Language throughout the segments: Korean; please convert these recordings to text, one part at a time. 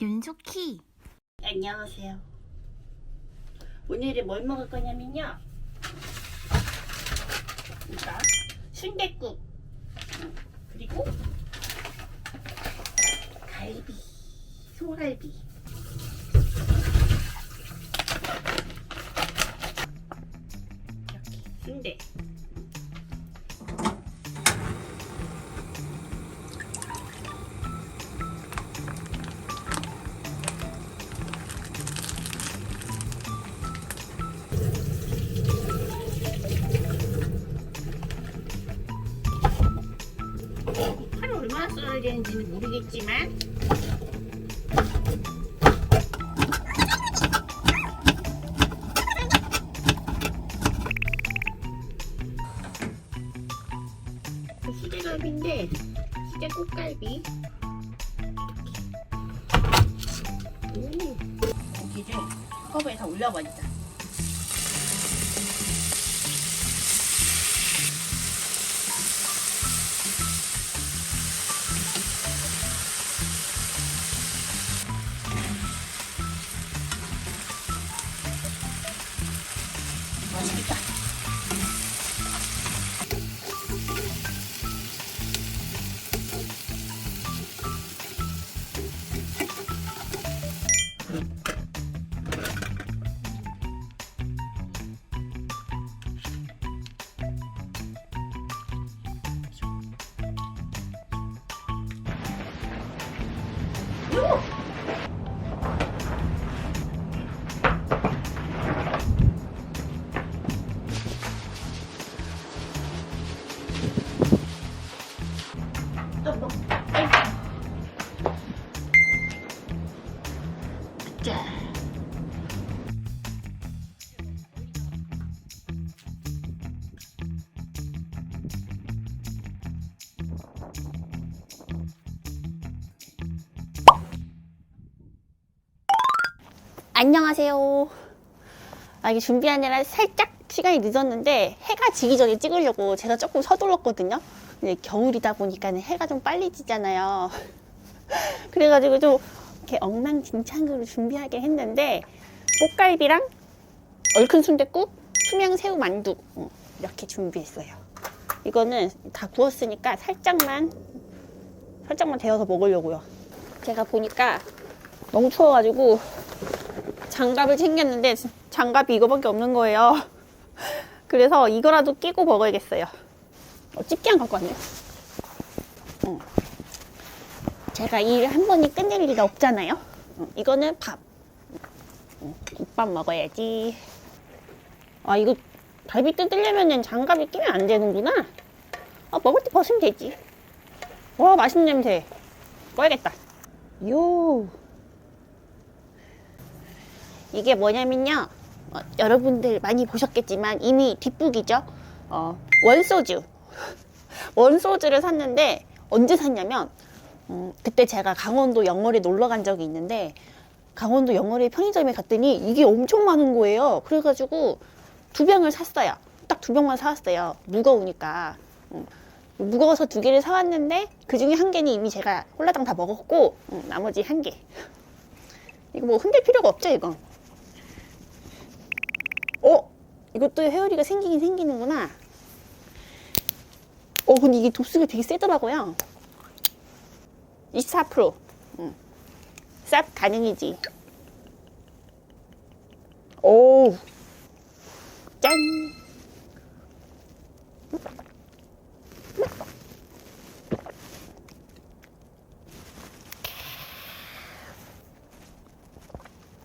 윤숙희 안녕하세요. 오늘은 뭘 먹을 거냐면요. 이거 순댓국 음, 그리고 갈비, 소갈비. 이렇게 순대. 하루 얼마나 썰어야 되는지는 모르겠지만 요! 안녕하세요. 아 이게 준비하느라 살짝 시간이 늦었는데 해가 지기 전에 찍으려고 제가 조금 서둘렀거든요. 근데 겨울이다 보니까 해가 좀 빨리 지잖아요. 그래가지고 좀 이렇게 엉망진창으로 준비하게 했는데 꽃갈비랑 얼큰 순댓국 투명 새우 만두 어, 이렇게 준비했어요. 이거는 다 구웠으니까 살짝만 살짝만 데워서 먹으려고요. 제가 보니까 너무 추워가지고 장갑을 챙겼는데 장갑이 이거밖에 없는 거예요. 그래서 이거라도 끼고 먹어야겠어요. 어, 집게 안 갖고 왔네. 어. 제가 일 한 번이 끝낼 리가 없잖아요. 어, 이거는 밥. 어, 국밥 먹어야지. 아 이거 갈비 뜯으려면 장갑이 끼면 안 되는구나. 아 먹을 때 벗으면 되지. 와 맛있는 냄새. 꺼야겠다. 요. 이게 뭐냐면요. 어, 여러분들 많이 보셨겠지만 이미 뒷북이죠. 어, 원소주. 원소주를 샀는데 언제 샀냐면 음, 그때 제가 강원도 영월에 놀러 간 적이 있는데 강원도 영월의 편의점에 갔더니 이게 엄청 많은 거예요. 그래가지고 두 병을 샀어요. 딱 두 병만 사왔어요. 무거우니까. 음, 무거워서 두 개를 사왔는데 그 중에 한 개는 이미 제가 홀라당 다 먹었고 음, 나머지 한 개. 이거 뭐 흔들 필요가 없죠, 이거. 어? 이것도 헤어리가 생기긴 생기는구나. 어, 근데 이게 도수가 되게 세더라고요. 24%. 응. 쌉 가능이지. 오. 짠.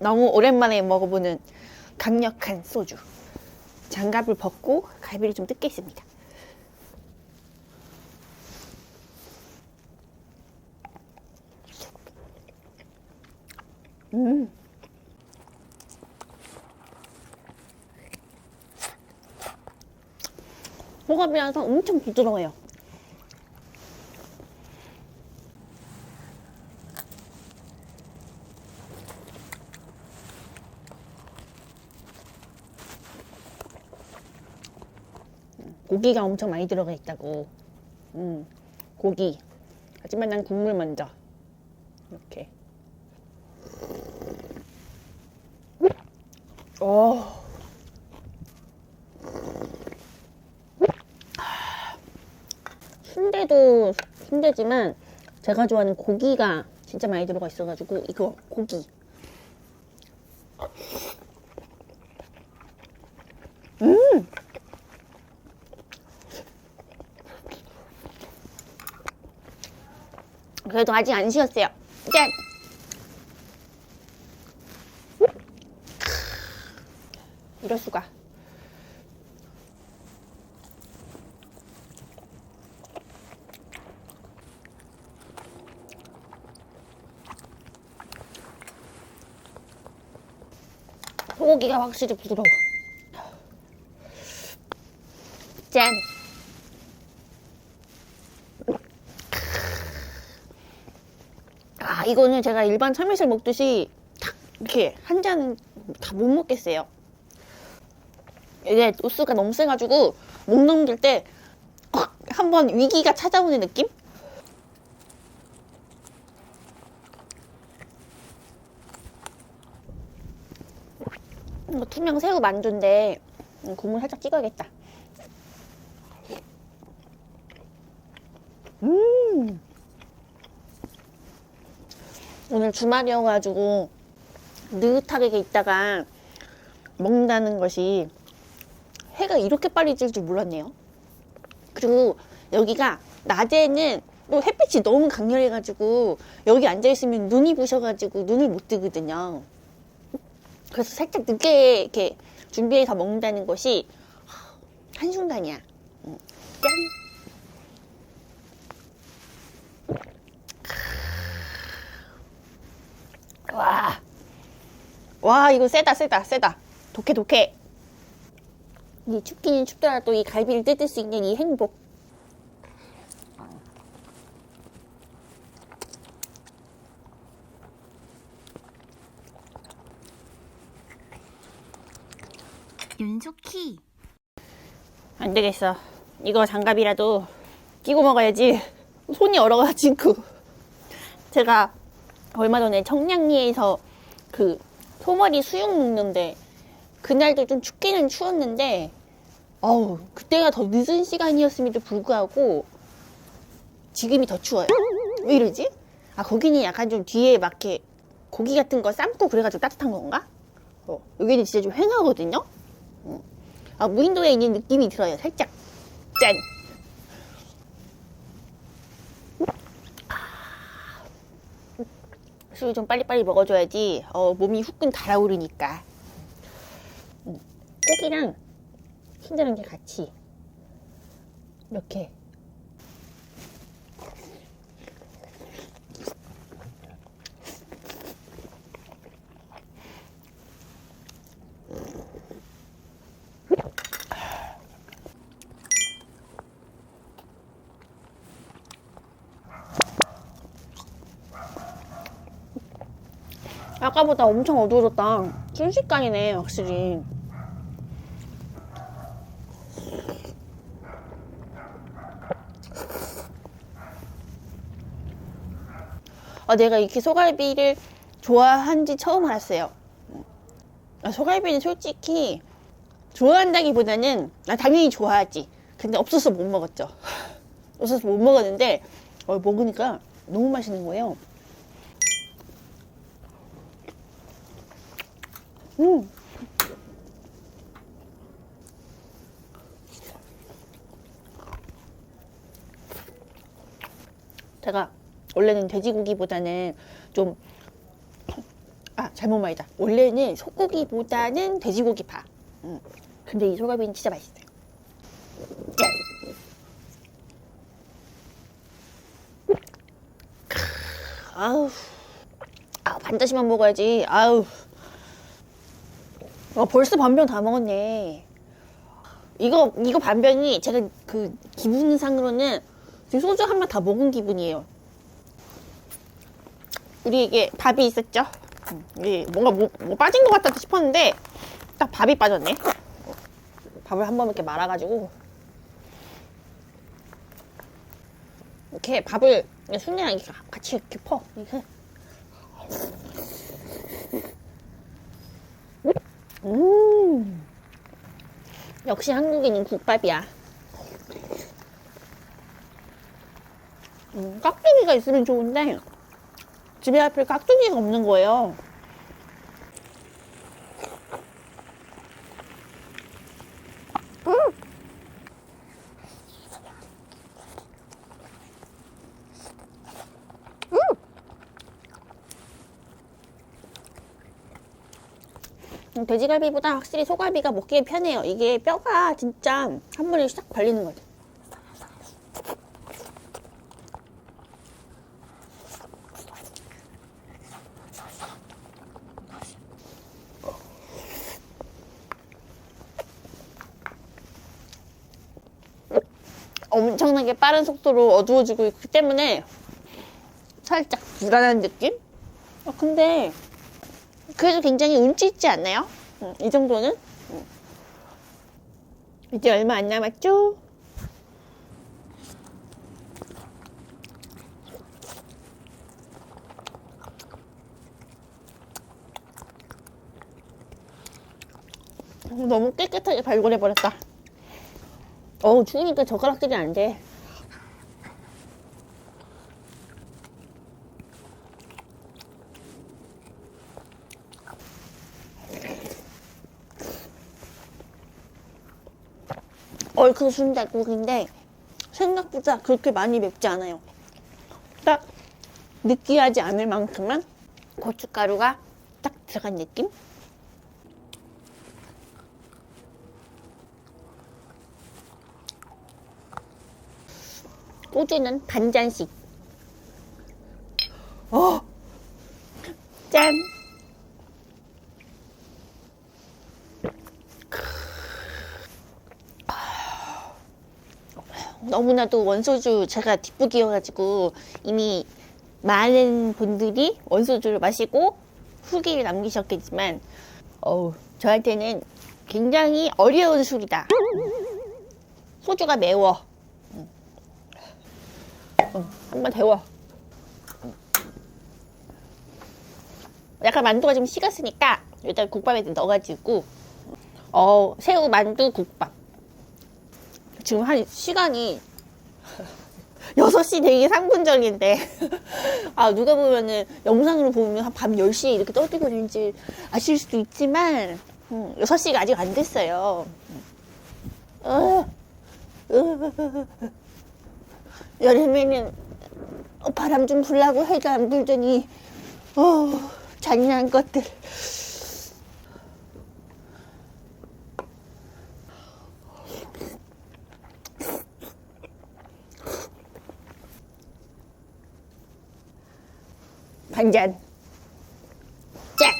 너무 오랜만에 먹어보는 강력한 소주. 장갑을 벗고 갈비를 좀 뜯겠습니다. 음. 호감이라서 엄청 부드러워요. 고기가 엄청 많이 들어가 있다고. 음, 고기. 하지만 난 국물 먼저. 이렇게. 어. 순대도 순대지만 제가 좋아하는 고기가 진짜 많이 들어가 있어가지고 이거 고기 그래도 아직 안 식었어요. 짠. 이럴 수가. 소고기가 확실히 부드러워. 짠. 아, 이거는 제가 일반 참이슬 먹듯이 탁 이렇게 한 잔은 다못 먹겠어요. 이게 도수가 너무 세가지고 못 넘길 때 한번 위기가 찾아오는 느낌? 이거 투명 새우 만두인데 음, 국물 살짝 찍어야겠다. 음. 오늘 주말이어가지고 느긋하게 있다가 먹는다는 것이 해가 이렇게 빨리 질 줄 몰랐네요. 그리고 여기가 낮에는 또 햇빛이 너무 강렬해가지고 여기 앉아있으면 눈이 부셔가지고 눈을 못 뜨거든요. 그래서 살짝 늦게 이렇게 준비해서 먹는다는 것이 한순간이야. 음, 짠! 와, 이거 세다, 세다, 세다. 독해, 독해. 이 춥기는 춥더라도 이 갈비를 뜯을 수 있는 이 행복. 윤숙희. 안 되겠어. 이거 장갑이라도 끼고 먹어야지. 손이 얼어가지고. 제가 얼마 전에 청량리에서 그 소머리 수육 먹는데 그날도 좀 춥기는 추웠는데 어우 그때가 더 늦은 시간이었음에도 불구하고 지금이 더 추워요. 왜 이러지? 아 거기는 약간 좀 뒤에 막 이렇게 고기 같은 거 삶고 그래가지고 따뜻한 건가? 어, 여기는 진짜 좀 휑하거든요. 어. 아 무인도에 있는 느낌이 들어요. 살짝 짠. 술좀 빨리빨리 먹어줘야지 어, 몸이 후끈 달아오르니까. 음, 고기랑 흰자는 게 같이 이렇게 아까보다 엄청 어두워졌다 순식간이네 확실히 아, 내가 이렇게 소갈비를 좋아한지 처음 알았어요. 아, 소갈비는 솔직히 좋아한다기보다는 아, 당연히 좋아하지. 근데 없어서 못 먹었죠. 없어서 못 먹었는데 어, 먹으니까 너무 맛있는 거예요. 음. 제가 원래는 돼지고기보다는 좀, 아, 잘못 말이다. 원래는 소고기보다는 돼지고기 파. 음. 근데 이 소갈비는 진짜 맛있어요. 아우, 아, 반드시만 먹어야지. 아우. 아, 벌써 반병 다 먹었네. 이거, 이거 반병이 제가 그 기분상으로는 지금 소주 한 번 다 먹은 기분이에요. 우리 이게 밥이 있었죠? 음, 우리 뭔가 뭐, 뭐 빠진 것 같다 싶었는데 딱 밥이 빠졌네. 밥을 한 번 이렇게 말아가지고 이렇게 밥을 순이랑 이렇게 같이 이렇게 퍼. 이렇게. 음. 역시 한국인은 국밥이야. 음, 깍두기가 있으면 좋은데 집에 하필 깍두기가 없는 거예요. 돼지갈비보다 확실히 소갈비가 먹기에 편해요. 이게 뼈가 진짜 한 번에 싹 발리는 거죠. 엄청나게 빠른 속도로 어두워지고 있기 때문에 살짝 불안한 느낌? 아, 근데 그래도 굉장히 운치 있지 않나요? 음, 이 정도는? 음. 이제 얼마 안 남았죠? 어, 너무 깨끗하게 발굴해버렸다. 어우, 추우니까 젓가락질이 안 돼. 얼큰 순대국인데 생각보다 그렇게 많이 맵지 않아요. 딱 느끼하지 않을 만큼만 고춧가루가 딱 들어간 느낌? 소주는 반 잔씩. 어! 짠! 너무나도 원소주 제가 뒷북이어가지고 이미 많은 분들이 원소주를 마시고 후기를 남기셨겠지만 어우 저한테는 굉장히 어려운 술이다. 소주가 매워. 음. 음, 한번 데워. 음. 약간 만두가 좀 식었으니까 일단 국밥에 넣어가지고. 어 새우 만두 국밥. 지금 한 시간이 6시 되게 3분 전인데. 아 누가 보면은 영상으로 보면 한 밤 10시에 이렇게 떠들고 있는지 아실 수도 있지만 음, 6시가 아직 안 됐어요. 어, 어, 여름에는 어, 바람 좀 불라고 해도 안 불더니 어, 잔인한 것들 반잔 짠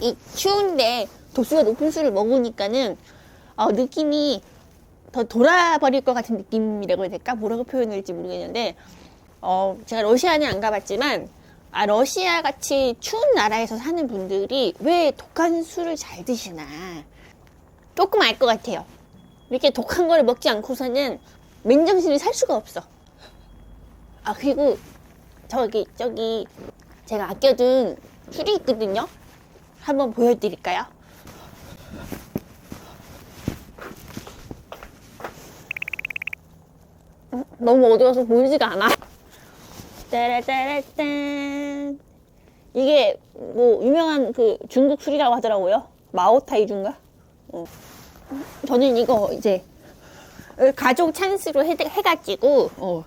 이 추운데 도수가 높은 술을 먹으니까는 어, 느낌이 더 돌아버릴 것 같은 느낌이라고 해야 될까? 뭐라고 표현할지 모르겠는데 어, 제가 러시아는 안 가봤지만 아, 러시아 같이 추운 나라에서 사는 분들이 왜 독한 술을 잘 드시나 조금 알 것 같아요. 이렇게 독한 거를 먹지 않고서는 맨정신을 살 수가 없어. 아 그리고 저기 저기 제가 아껴둔 술이 있거든요. 한번 보여드릴까요? 음, 너무 어두워서 보이지가 않아. 따라따라딴. 이게 뭐 유명한 그 중국 술이라고 하더라고요. 마오타이주인가? 어. 저는 이거 이제 가족 찬스로 해, 해가지고 어,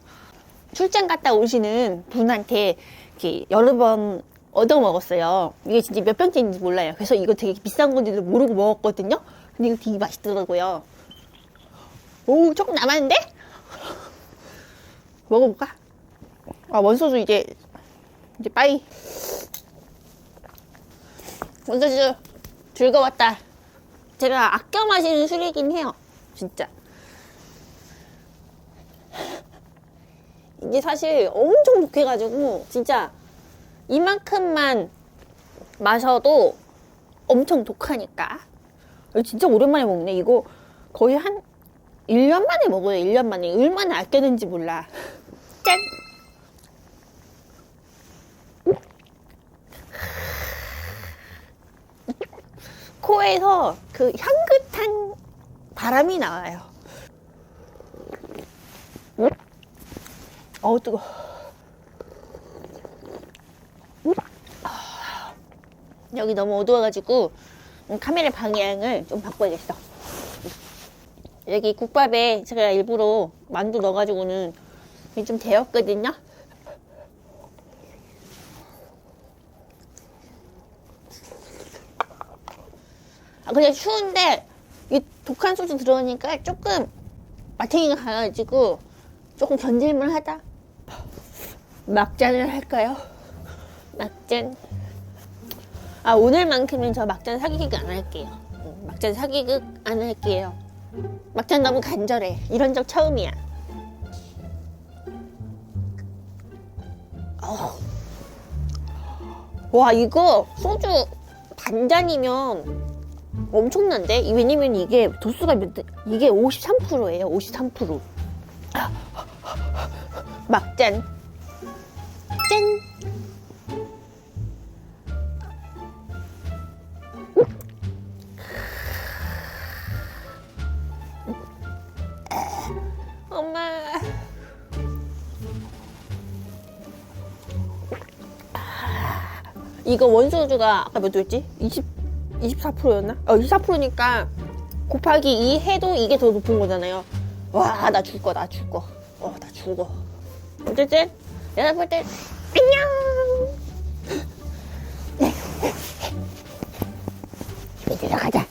출장 갔다 오시는 분한테 이렇게 여러 번 얻어 먹었어요. 이게 진짜 몇 병째인지 몰라요. 그래서 이거 되게 비싼 건지도 모르고 먹었거든요. 근데 이거 되게 맛있더라고요. 오, 조금 남았는데? 먹어볼까? 아, 원소주 이제, 이제 빠이. 원소주 즐거웠다. 제가 아껴 마시는 술이긴 해요. 진짜. 이게 사실 엄청 독해가지고, 진짜 이만큼만 마셔도 엄청 독하니까. 진짜 오랜만에 먹네. 이거 거의 한 1년 만에 먹어요. 1년 만에. 얼마나 아꼈는지 몰라. 짠! 코에서 그 향긋한 바람이 나와요. 어우, 뜨거 여기 너무 어두워가지고 음, 카메라 방향을 좀 바꿔야겠어. 여기 국밥에 제가 일부러 만두 넣어가지고는 좀 데웠거든요. 아, 근데 추운데 이 독한 소주 들어가니까 조금 마탱이가 가가지고 조금 견딜만 하다. 막잔을 할까요? 막잔. 아, 오늘만큼은 저 막잔 사기극 안 할게요. 응, 막잔 사기극 안 할게요. 막잔 너무 간절해. 이런 적 처음이야. 어우. 와, 이거 소주 반잔이면 엄청난데? 이- 왜냐면 이게 도수가 몇, 도- 이게 53%예요. 53%. 막잔. 짠! 엄마. 이거 원소주가 아까 몇 도였지? 20, 24%였나? 어, 24%니까 곱하기 2 해도 이게 더 높은 거잖아요. 와, 나 죽어, 나 죽어. 어, 나 죽어. 어쨌든, 여러분들, 안녕! 이제 들어가자.